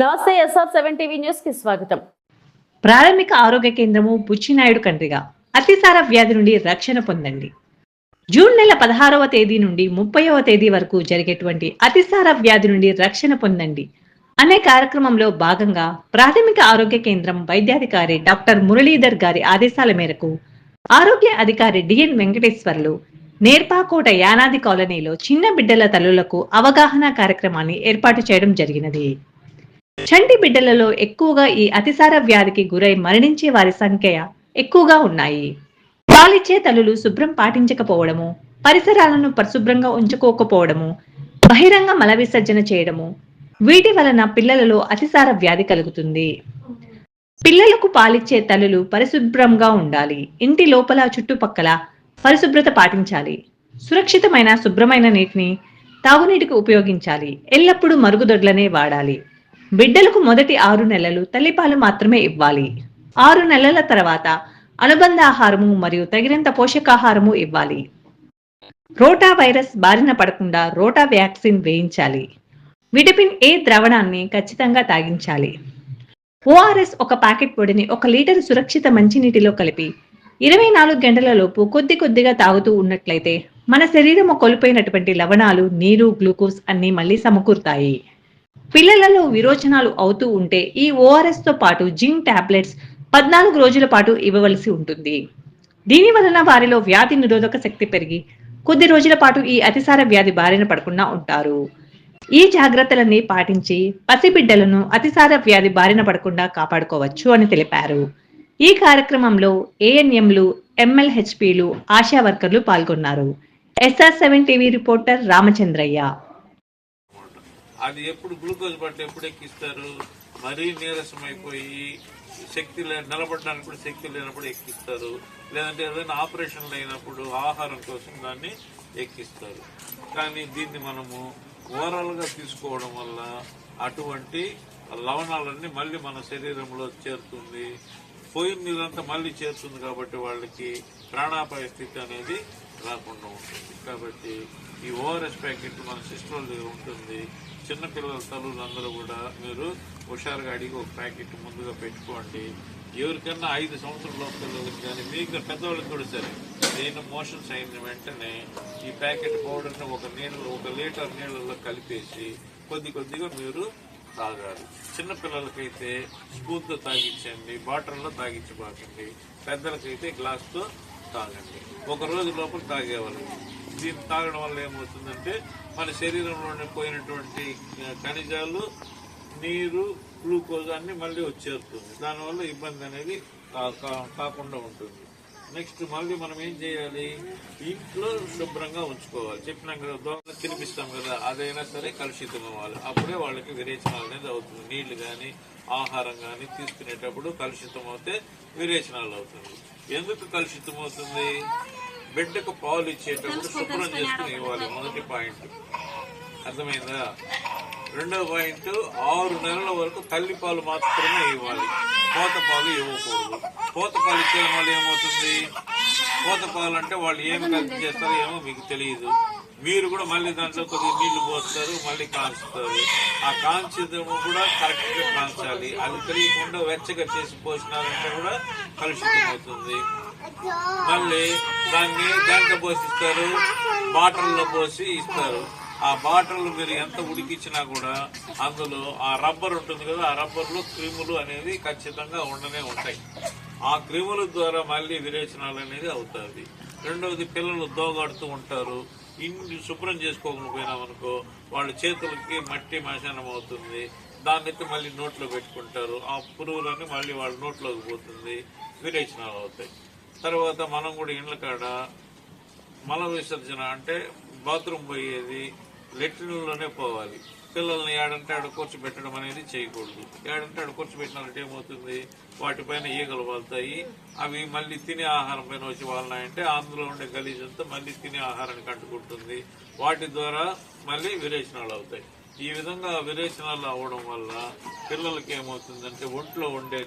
నమస్తే SR seven TV న్యూస్కి స్వాగతం. ప్రాథమిక ఆరోగ్య కేంద్రము బుచ్చినాయుడు కండ్రిగా. అతిసార వ్యాధి నుండి రక్షణ పొందండి. జూన్ నెల పదహారవ తేదీ నుండి ముప్పైవ తేదీ వరకు జరిగేటువంటి అతిసార వ్యాధి నుండి రక్షణ పొందండి. అనే కార్యక్రమంలో భాగంగా ప్రాథమిక ఆరోగ్య కేంద్రం వైద్యాధికారి డాక్టర్ మురళీధర్ గారి ఆదేశాల మేరకు ఆరోగ్య అధికారి డిఎన్ వెంకటేశ్వర్లు నేర్పాకోట యానాది కాలనీలో చిన్న బిడ్డల తల్లులకు అవగాహన కార్యక్రమాన్ని ఏర్పాటు చేయడం జరిగినది. చంటి బిడ్డలలో ఎక్కువగా ఈ అతిసార వ్యాధికి గురై మరణించే వారి సంఖ్య ఎక్కువగా ఉన్నాయి. పాలిచ్చే తల్లులు శుభ్రం పాటించకపోవడము పరిసరాలను పరిశుభ్రంగా ఉంచుకోకపోవడము బహిరంగ మల విసర్జన చేయడము వీటి వలన పిల్లలలో అతిసార వ్యాధి కలుగుతుంది. పిల్లలకు పాలిచ్చే తల్లులు పరిశుభ్రంగా ఉండాలి. ఇంటి లోపల చుట్టుపక్కల పరిశుభ్రత పాటించాలి. సురక్షితమైన శుభ్రమైన నీటిని తాగునీటికి ఉపయోగించాలి. ఎల్లప్పుడూ మరుగుదొడ్లనే వాడాలి. బిడ్డలకు మొదటి ఆరు నెలలు తల్లిపాలు మాత్రమే ఇవ్వాలి. ఆరు నెలల తర్వాత అనుబంధ ఆహారము మరియు తగినంత పోషకాహారము ఇవ్వాలి. రోటా వైరస్ బారిన పడకుండా రోటా వ్యాక్సిన్ వేయించాలి. విటమిన్ ఏ ద్రవణాన్ని ఖచ్చితంగా తాగించాలి. ఓఆర్ఎస్ ఒక ప్యాకెట్ పొడిని ఒక లీటర్ సురక్షిత మంచినీటిలో కలిపి ఇరవై నాలుగు గంటల లోపు కొద్ది కొద్దిగా తాగుతూ ఉన్నట్లయితే మన శరీరము కోల్పోయినటువంటి లవణాలు నీరు గ్లూకోజ్ అన్ని మళ్ళీ సమకూరుతాయి. పిల్లలలో విరోచనాలు అవుతూ ఉంటే ఈ ఓఆర్ఎస్తో పాటు జింక్ టాబ్లెట్స్ పద్నాలుగు రోజుల పాటు ఇవ్వవలసి ఉంటుంది. దీని వలన వారిలో వ్యాధి నిరోధక శక్తి పెరిగి కొద్ది రోజుల పాటు ఈ అతిసార వ్యాధి బారిన పడకుండా ఉంటారు. ఈ జాగ్రత్తలన్నీ పాటించి పసిబిడ్డలను అతిసార వ్యాధి బారిన పడకుండా కాపాడుకోవచ్చు అని తెలిపారు. ఈ కార్యక్రమంలో ఏఎన్ఎంలు ఎంఎల్హెచ్పిలు ఆశా వర్కర్లు పాల్గొన్నారు. SR seven TV reporter Ramachandraiah. అది ఎప్పుడు గ్లూకోజ్ బట్టలు ఎప్పుడు ఎక్కిస్తారు? మరీ నీరసం అయిపోయి శక్తి లే నిలబడడానికి కూడా శక్తి లేనప్పుడు ఎక్కిస్తారు. లేదంటే ఏదైనా ఆపరేషన్లు అయినప్పుడు ఆహారం కోసం దాన్ని ఎక్కిస్తారు. కానీ దీన్ని మనము ఓవరాల్గా తీసుకోవడం వల్ల అటువంటి లవణాలన్నీ మళ్ళీ మన శరీరంలో చేరుతుంది. పోయిన నీరంతా మళ్ళీ చేరుతుంది కాబట్టి వాళ్ళకి ప్రాణాపాయ స్థితి అనేది రాకుండా ఉంటుంది. కాబట్టి ఈ ఓఆర్ఎస్ ప్యాకెట్ మన సిస్టర్ల దగ్గర ఉంటుంది. చిన్నపిల్లల తల్లులందరూ కూడా మీరు హుషారుగా అడిగి ఒక ప్యాకెట్ ముందుగా పెట్టుకోండి. ఎవరికన్నా ఐదు సంవత్సరాల లోపు పిల్లలకి కానీ మీకు పెద్దవాళ్ళకి కూడా సరే. నేను మోషన్స్ అయిన వెంటనే ఈ ప్యాకెట్ పౌడర్ని ఒక నీళ్ళు ఒక లీటర్ నీళ్ళలో కలిపేసి కొద్ది కొద్దిగా మీరు తాగాలి. చిన్నపిల్లలకైతే స్పూన్తో తాగించండి బాటిల్లో తాగించబాకండి పెద్దలకైతే గ్లాస్తో తాగండి. ఒక రోజు లోపల తాగేవాళ్ళు. దీన్ని తాగడం వల్ల ఏమవుతుందంటే మన శరీరంలో పోయినటువంటి ఖనిజాలు నీరు గ్లూకోజ్ అన్ని మళ్ళీ వచ్చేస్తుంది. దానివల్ల ఇబ్బంది అనేది కాకుండా ఉంటుంది. నెక్స్ట్ మళ్ళీ మనం ఏం చేయాలి? ఇంట్లో శుభ్రంగా ఉంచుకోవాలి. చెప్పినాం కదా దోమలు తినిపిస్తాం కదా అదైనా సరే కలుషితం అవ్వాలి. అప్పుడే వాళ్ళకి విరేచనాలు అనేది అవుతుంది. నీళ్ళు కానీ ఆహారం కానీ తీసుకునేటప్పుడు కలుషితం అవుతే విరేచనాలు అవుతుంది. ఎందుకు కలుషితం అవుతుంది? బిడ్డకు పాలు ఇచ్చేటప్పుడు శుభ్రం చేసుకుని ఇవ్వాలి. మొదటి పాయింట్. అర్థమైందా? రెండవ పాయింట్ ఆరు నెలల వరకు తల్లి పాలు మాత్రమే ఇవ్వాలి. కోత పాలు ఇవ్వకూడదు. కోత పాలు ఇచ్చేయడం వల్ల ఏమవుతుంది? కోత పాలు అంటే వాళ్ళు ఏమి కలిపి చేస్తారో ఏమో మీకు తెలియదు. మీరు కూడా మళ్ళీ దాంట్లో కొద్దిగా నీళ్ళు పోస్తారు మళ్ళీ కాల్చుతారు. ఆ కాల్చడము కూడా కరెక్ట్గా కాల్చాలి. అది తెలియకుండా వెచ్చగా చేసి పోసినారంటే కూడా కలుషితం అవుతుంది మళ్ళీ దాన్ని దాంట్లో పోసిస్తారు బాటిల్లో పోసి ఇస్తారు. ఆ బాటిల్ మీరు ఎంత ఉడికిచ్చినా కూడా అందులో ఆ రబ్బర్ ఉంటుంది కదా ఆ రబ్బర్లో క్రిములు అనేది ఖచ్చితంగా ఉండనే ఉంటాయి. ఆ క్రిముల ద్వారా మళ్ళీ విరేచనాలు అనేది అవుతుంది రెండవది పిల్లలు దోగాడుతూ ఉంటారు. ఇన్ని శుభ్రం చేసుకోకుండా పోయినామనుకో వాళ్ళ చేతులకి మట్టి మశానం అవుతుంది. దాన్నైతే మళ్ళీ నోట్లో పెట్టుకుంటారు. ఆ పురుగులన్నీ మళ్ళీ వాళ్ళ నోట్లోకి పోతుంది. విరేచనాలు అవుతాయి. తర్వాత మనం కూడా ఇండ్ల కాడ మల విసర్జన అంటే బాత్రూమ్ పోయేది లెట్రిన్లోనే పోవాలి. పిల్లల్ని ఏడంటే ఆడ కూర్చోబెట్టడం అనేది చేయకూడదు. ఏడంటే ఆడ కూర్చోబెట్టినారంటే ఏమవుతుంది? వాటిపైన ఈగలు వాళ్తాయి. అవి మళ్ళీ తినే ఆహారం పైన వచ్చి వాళ్ళనాయంటే అందులో ఉండే గలీజ్ అంతా మళ్ళీ తినే ఆహారానికి అంటుకుంటుంది. వాటి ద్వారా మళ్ళీ విరేచనాలు అవుతాయి. ఈ విధంగా విరేచనాలు అవడం వల్ల పిల్లలకి ఏమవుతుందంటే ఒంట్లో ఉండే